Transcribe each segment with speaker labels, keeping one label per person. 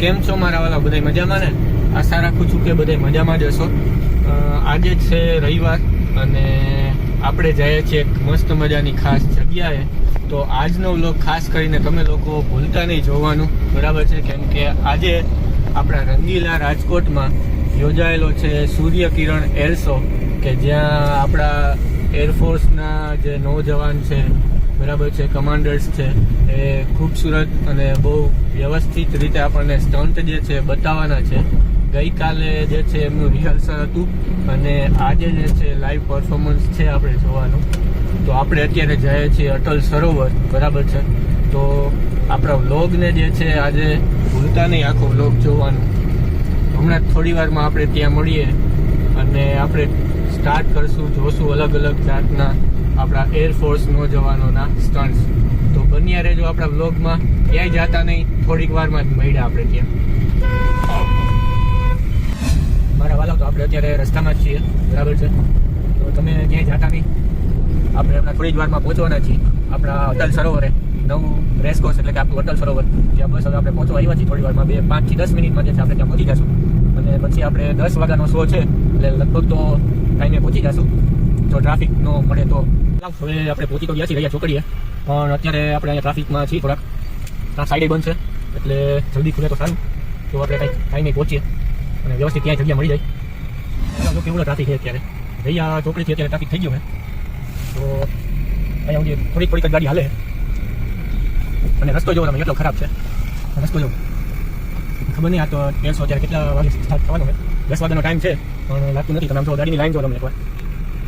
Speaker 1: કેમ છો મારા વાલા? બધા મજામાં ને? આશા રાખું છું કે બધા મજામાં જ હશો. આજે છે રવિવાર અને આપણે જઈએ છીએ એક મસ્ત મજાની ખાસ જગ્યાએ. તો આજનો વ્લોગ ખાસ કરીને તમે લોકો ભૂલતા નહીં જોવાનું. બરાબર છે? કેમ કે આજે આપણા રંગીલા રાજકોટમાં યોજાયેલો છે સૂર્યકિરણ એરસો કે જ્યાં આપણા એરફોર્સના જે નૌજવાન છે, બરાબર છે કમાન્ડર્સ છે, એ ખૂબસૂરત અને બહુ વ્યવસ્થિત રીતે આપણને સ્ટન્ટ જે છે, બતાવવાના છે. ગઈકાલે જે છે, એમનું રિહર્સલ હતું અને આજે જે છે લાઈવ પરફોર્મન્સ છે આપણે જોવાનું. તો આપણે અત્યારે જઈએ છીએ અટલ સરોવર, બરાબર છે? તો આપણા વ્લોગને જે છે, આજે ભૂલતા નહીં આખો વ્લોગ જોવાનું. હમણાં થોડી વારમાં આપણે ત્યાં મળીએ અને આપણે સ્ટાર્ટ કરશું, જોશું અલગ અલગ જાતના આપણા એરફોર્સ નોજવાનોના સ્ટન્ટ્સ તો બન્યા રહેજો આપણા વ્લોગમાં ક્યાંય જતા નહીં, થોડીક વારમાં જ મળ્યા આપણે ત્યાં. મારા વાલા તો આપણે અત્યારે રસ્તામાં જ છીએ. બરાબર છે? તો તમે ક્યાંય જતા નહીં. આપણે હમણાં થોડી જ વારમાં પહોંચવાના છીએ. આપણા અટલ સરોવરે. નવું રેસકોર્સ એટલે કે આપણું અટલ સરોવર. જ્યાં બસ હવે આપણે પહોંચવા આવ્યા છીએ થોડી વારમાં. બે, પાંચથી દસ મિનિટમાં જે છે આપણે ત્યાં પહોંચી જશું. અને પછી આપણે દસ વાગ્યાનો શો છે. એટલે લગભગ તો ટાઈમે પહોંચી જશું. જો ટ્રાફિક ન મળે તો. હવે આપણે પહોંચી તો ગયા છીએ રહ્યા છોકરીએ પણ અત્યારે આપણે અહીંયા ટ્રાફિકમાં છીએ થોડાક. સાઈડે બંધ છે. એટલે જલ્દી ખુલે તો સારું. તો આપણે કંઈક ટાઈમે પહોંચીએ. અને વ્યવસ્થિત ક્યાંય જગ્યા મળી જાય. જો કેવડો ટ્રાફિક છે અત્યારે. રહ્યા ચોકડીથી અત્યારે ટ્રાફિક થઈ ગયો છે. તો અહીંયા સુધી થોડીક થોડીક ગાડી હાલે. અને રસ્તો જોવો તમે, એટલો ખરાબ છે. રસ્તો જોવો. ખબર નહીં, આ તો તેરસો અત્યારે કેટલા વાગે સ્ટાર્ટ થવાનો છે? દસ વાગ્યાનો ટાઈમ છે. પણ લાગતું નથી, તમે આમ જો, ગાડીની લાઈન જો તમે એકવાર.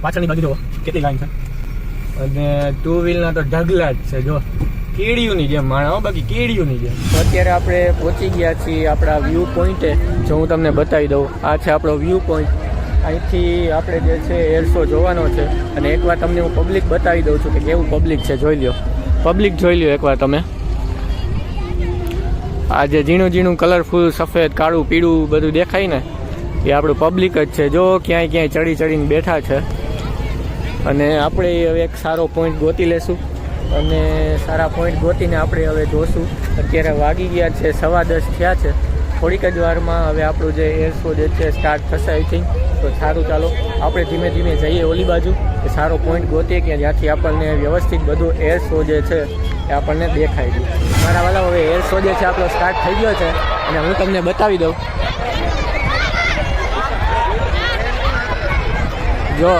Speaker 1: પાછળની બાજુ જુઓ, કેટલી લાઈન છે. અને ટુ વ્હીલના તો ઢગલા જ છે, જો. કેડિયુંની જેમ માણો બાકી કેડિયુંની જેમ. અત્યારે આપણે પહોંચી ગયા છીએ આપણા વ્યૂ પોઈન્ટે જો હું તમને બતાવી દઉં, આ છે આપણો વ્યૂ પોઈન્ટ અહીંથી આપણે જે છે એર શો જોવાનો છે. અને એકવાર તમને હું પબ્લિક બતાવી દઉં છું કે કેવું પબ્લિક છે, જોઈ લ્યો. પબ્લિક જોઈ લ્યો એકવાર તમે. આ જે ઝીણું ઝીણું કલરફુલ સફેદ, કાળું, પીળું બધું દેખાય ને એ આપણું પબ્લિક જ છે. જો ક્યાંય ક્યાંય ચડી ચડીને બેઠા છે. અને આપણે હવે એક સારો પોઈન્ટ ગોતી લેશું. અને સારા પોઈન્ટ ગોતીને આપણે હવે જોશું. અત્યારે વાગી ગયા છે, સવા દસ થયા છે. થોડીક જ વારમાં હવે આપણું જે એર જે છે સ્ટાર્ટ થશે આઈ થિંક તો સારું ચાલો. આપણે ધીમે ધીમે જઈએ ઓલી બાજુ. કે સારો પોઈન્ટ ગોતીએ કે જ્યાંથી આપણને વ્યવસ્થિત બધું એર જે છે એ આપણને દેખાય છે મારા વાલા હવે એર જે છે આપણો સ્ટાર્ટ થઈ ગયો છે. અને હું તમને બતાવી દઉં. જો.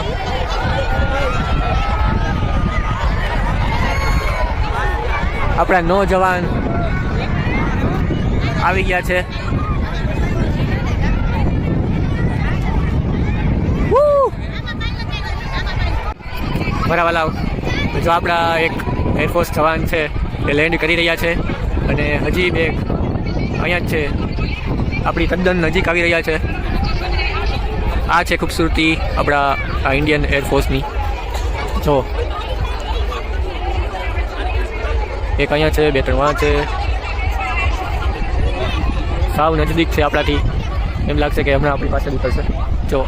Speaker 1: આપણા નોજવાન આવી ગયા છે! બરાબર લાવ. જો આપણા એક એરફોર્સ જવાન છે, એ લેન્ડ કરી રહ્યા છે અને હજી બે અહીંયા જ છે. આપણી તદ્દન નજીક આવી રહ્યા છે. આ છે ખૂબસૂરતી આપણા ઇન્ડિયન એરફોર્સની જો. એક અહીંયા છે, બે ત્રણ વાં છે. સાવ નજદીક છે આપણાથી. એમ લાગશે કે હમણાં આપણી પાસે નીકળશે જો.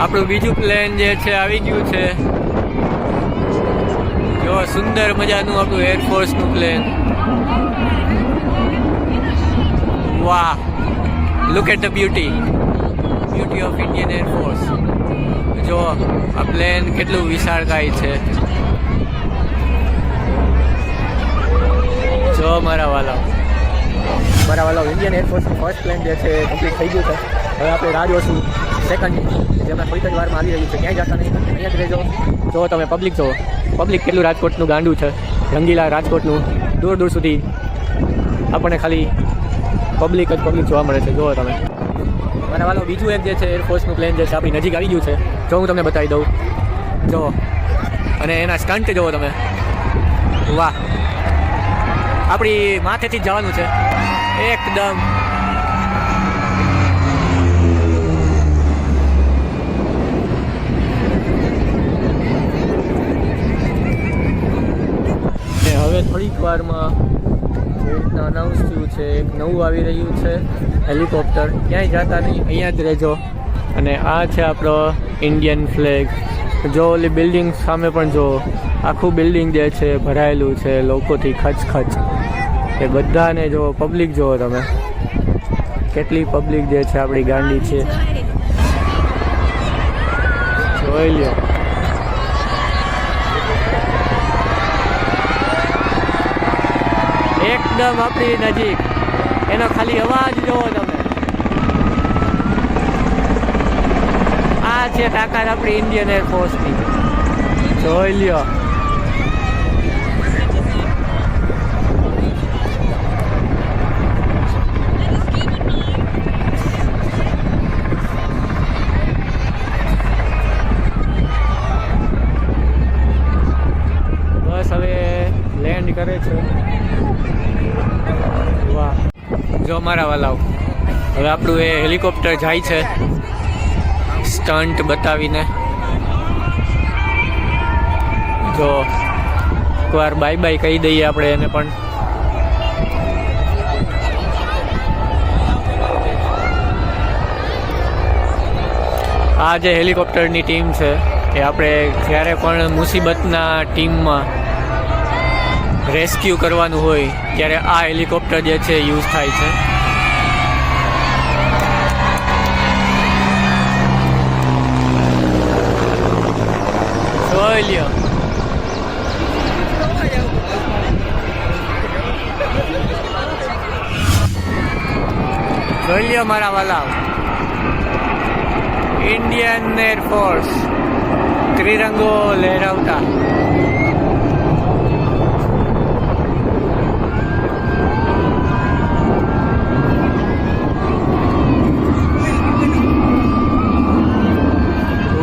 Speaker 1: આપણું બીજું પ્લેન જે છે, આવી ગયું છે. જો, સુંદર મજાનું આપણું એરફોર્સનું પ્લેન વાહ. Look at the beauty beauty of Indian air force જો, આ પ્લેન કેટલું વિશાળકાય છે. જો, મારા વાલા. મારા વાલા ઇન્ડિયન એરફોર્સનું ફર્સ્ટ પ્લેન જે છે કમ્પ્લીટ થઈ ગયું છે. હવે આપણે રાહ જોશું. સેકન્ડ જેમાં થોડીક જ વારમાં આવી રહ્યું છે. ક્યાંય જતા નહીં. અહીંયા જ રહેજો. જો, તમે પબ્લિક જો પબ્લિક કેટલું રાજકોટનું ગાંડું છે? રંગીલા રાજકોટનું. દૂર દૂર સુધી આપણને ખાલી પબ્લિક જ પબ્લિક જોવા મળે છે. જુઓ તમે. મારા વાલો બીજું એક જે છે એરફોર્સનું પ્લેન જે છે, આપણી નજીક આવી ગયું છે. જો હું તમને બતાવી દઉં. જો અને એના સ્ટન્ટ જુઓ તમે. વાહ. આપણી માથેથી જ જવાનું છે. એકદમ. હવે થોડીક વારમાં અનાઉન્સ થયું છે, એક નવું આવી રહ્યું છે, હેલિકોપ્ટર. ક્યાંય જતા નહીં, અહીંયા જ રહેજો. અને આ છે આપણો ઇન્ડિયન ફ્લેગ જો ઓલી બિલ્ડિંગ સામે પણ જો, આખું બિલ્ડિંગ જે છે, ભરાયેલું છે, લોકોથી ખચ ખચ
Speaker 2: એ બધાને જો પબ્લિક જુઓ તમે. કેટલી પબ્લિક જે છે આપણી ગાંડી છે. જોઈ લ્યો. એકદમ આપણી નજીક. એનો ખાલી અવાજ જોવો તમે. આ છે તાકાત આપણી ઇન્ડિયન એરફોર્સની જોઈ લ્યો. જો મારા વાલાઓ હવે આપણું એ હેલિકોપ્ટર જાય છે. સ્ટન્ટ બતાવીને. જો, એકવાર બાય બાય કહી દઈએ આપણે એને પણ. આ જે હેલિકોપ્ટરની ટીમ છે, એ આપણે જ્યારે પણ મુસીબતના ટીમમાં રેસ્ક્યુ કરવાનું હોય, ત્યારે આ હેલિકોપ્ટર જે છે, યુઝ થાય છે. જોઈ લ્યો જોઈ લ્યો મારા વાલા. ઇન્ડિયન એરફોર્સ ત્રિરંગો લહેરાવતા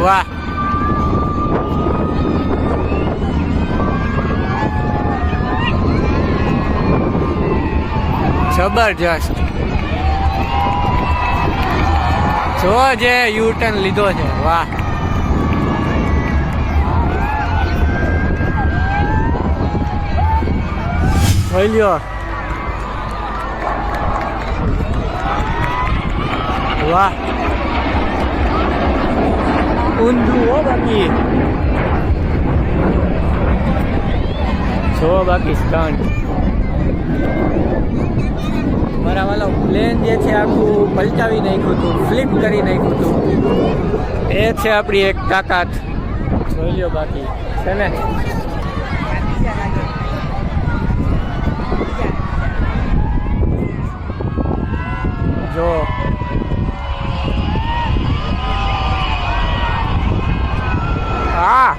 Speaker 2: વાહ જબરજસ્ત જો જે યુ ટર્ન લીધો છે, વાહ. જોઈ લ્યો. વાહ. ઊંધું હો બાકી. જો બાકી સ્ટન્ટ મારા વાલો પ્લેન જે છે આખું પલટાવી નાખ્યું હતું, ફ્લિપ કરી નાખ્યું હતું. એ છે આપણી એક તાકાત. જોઈ લ્યો બાકી, છે ને? જો. હા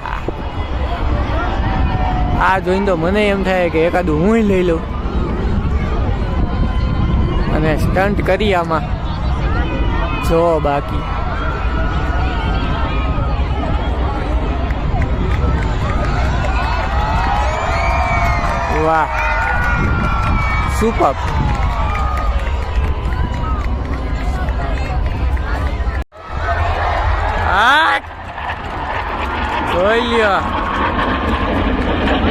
Speaker 2: આ જોઈને તો મને એમ થાય કે એકાદું હું લઈ લઉં. અને સ્ટન્ટ કરી આમાં. જો બાકી. વાહ. સુપર જોઈ લ્યો.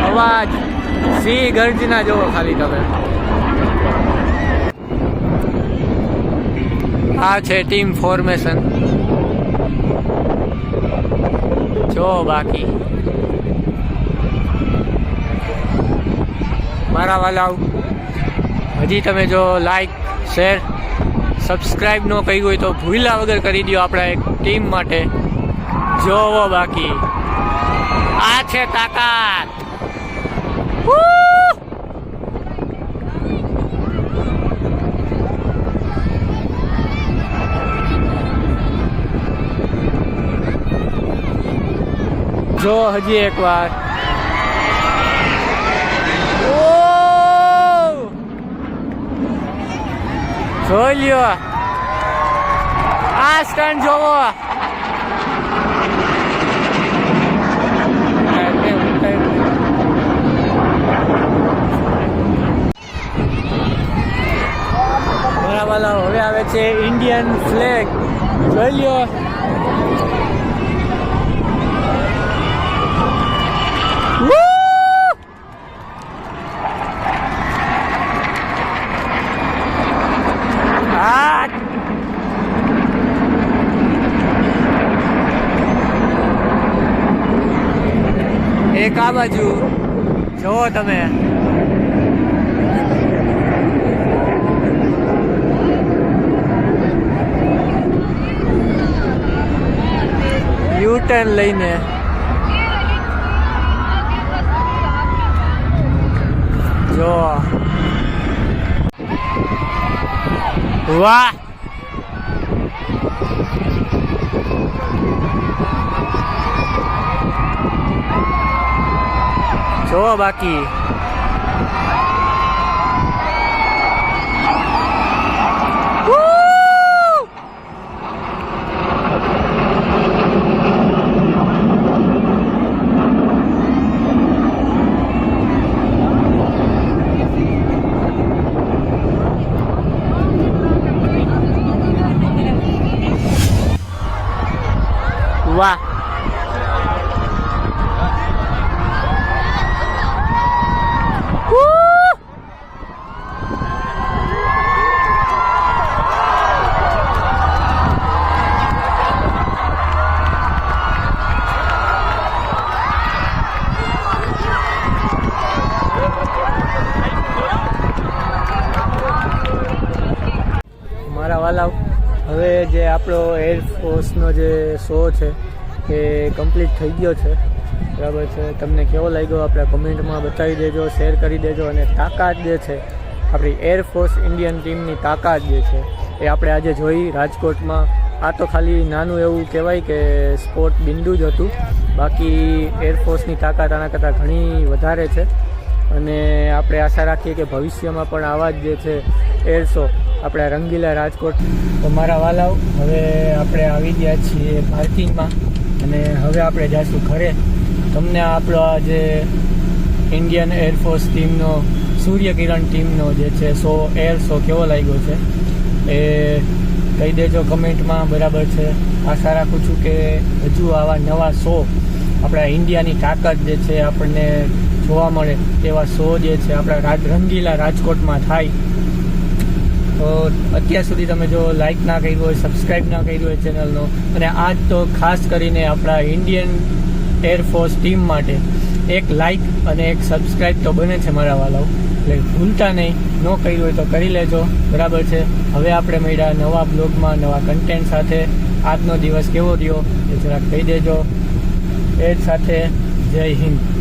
Speaker 2: અવાજ. સિંહ ગર્જના જોવો ખાલી તમે. આ છે ટીમ ફોર્મેશન જો બાકી. મારા વાલાઓ, હજી તમે જો લાઈક શેર સબસ્ક્રાઈબ ન કરી હોય તો ભૂલા વગર કરી દો આપણા એક ટીમ માટે. જોવો બાકી. આ છે તાકાત. Woo! જો હજી એક વાર ઓહ! જોઈ લ્યો. આ સ્ટન્ટ જોવો. બરાબર હવે આવે છે ઇન્ડિયન ફ્લેગ જોઈ લ્યો. આ બાજુ જુઓ તમે. યુટર્ન લઈને. જો વાહ. જો બાકી! વાહ Woo! મારા વાલા હવે જે આપણો એરફોર્સનો જે શો છે, એ કમ્પ્લીટ થઈ ગયો છે. બરાબર છે. તમને કેવો લાગ્યો આપણે કમેન્ટમાં બતાવી દેજો શેર કરી દેજો અને તાકાત જે છે, આપણી એરફોર્સ ઇન્ડિયન ટીમની તાકાત જે છે, એ આપણે આજે જોઈ રાજકોટમાં. આ તો ખાલી નાનું એવું કહેવાય કે સ્પોર્ટ બિંદુ જ હતું. બાકી એરફોર્સની તાકાત આના કરતાં ઘણી વધારે છે. અને આપણે આશા રાખીએ કે ભવિષ્યમાં પણ આવા જ જે છે એર શો આપણા રંગીલા રાજકોટ. તો મારા વાલાઓ, હવે આપણે આવી ગયા છીએ પાર્કિંગમાં અને હવે આપણે જઈશું ઘરે. તમને આપણો આ જે ઇન્ડિયન એરફોર્સ ટીમનો સૂર્યકિરણ ટીમનો જે છે શો એર શો કેવો લાગ્યો છે? એ કહી દેજો કમેન્ટમાં, બરાબર છે. આશા રાખું છું કે હજુ આવા નવા શો આપણા ઇન્ડિયાની તાકાત જે છે આપણને જોવા મળે તેવા શો જે છે આપણા રંગીલા રાજકોટમાં થાય. તો અત્યાર સુધી તમે જો લાઇક ના કર્યું હોય સબસ્ક્રાઈબ ના કર્યું હોય ચેનલનો અને આજ તો ખાસ કરીને આપણા ઇન્ડિયન એરફોર્સ ટીમ માટે એક લાઇક અને એક સબસ્ક્રાઈબ તો બને છે મારા વાલાઓ. એટલે ભૂલતા નહીં, ન કર્યું હોય તો કરી લેજો. બરાબર છે? હવે આપણે મળ્યા નવા બ્લોગમાં, નવા કન્ટેન્ટ સાથે. આજનો દિવસ કેવો રહ્યો એ જરાક કહી દેજો. એ જ સાથે જય હિન્દ.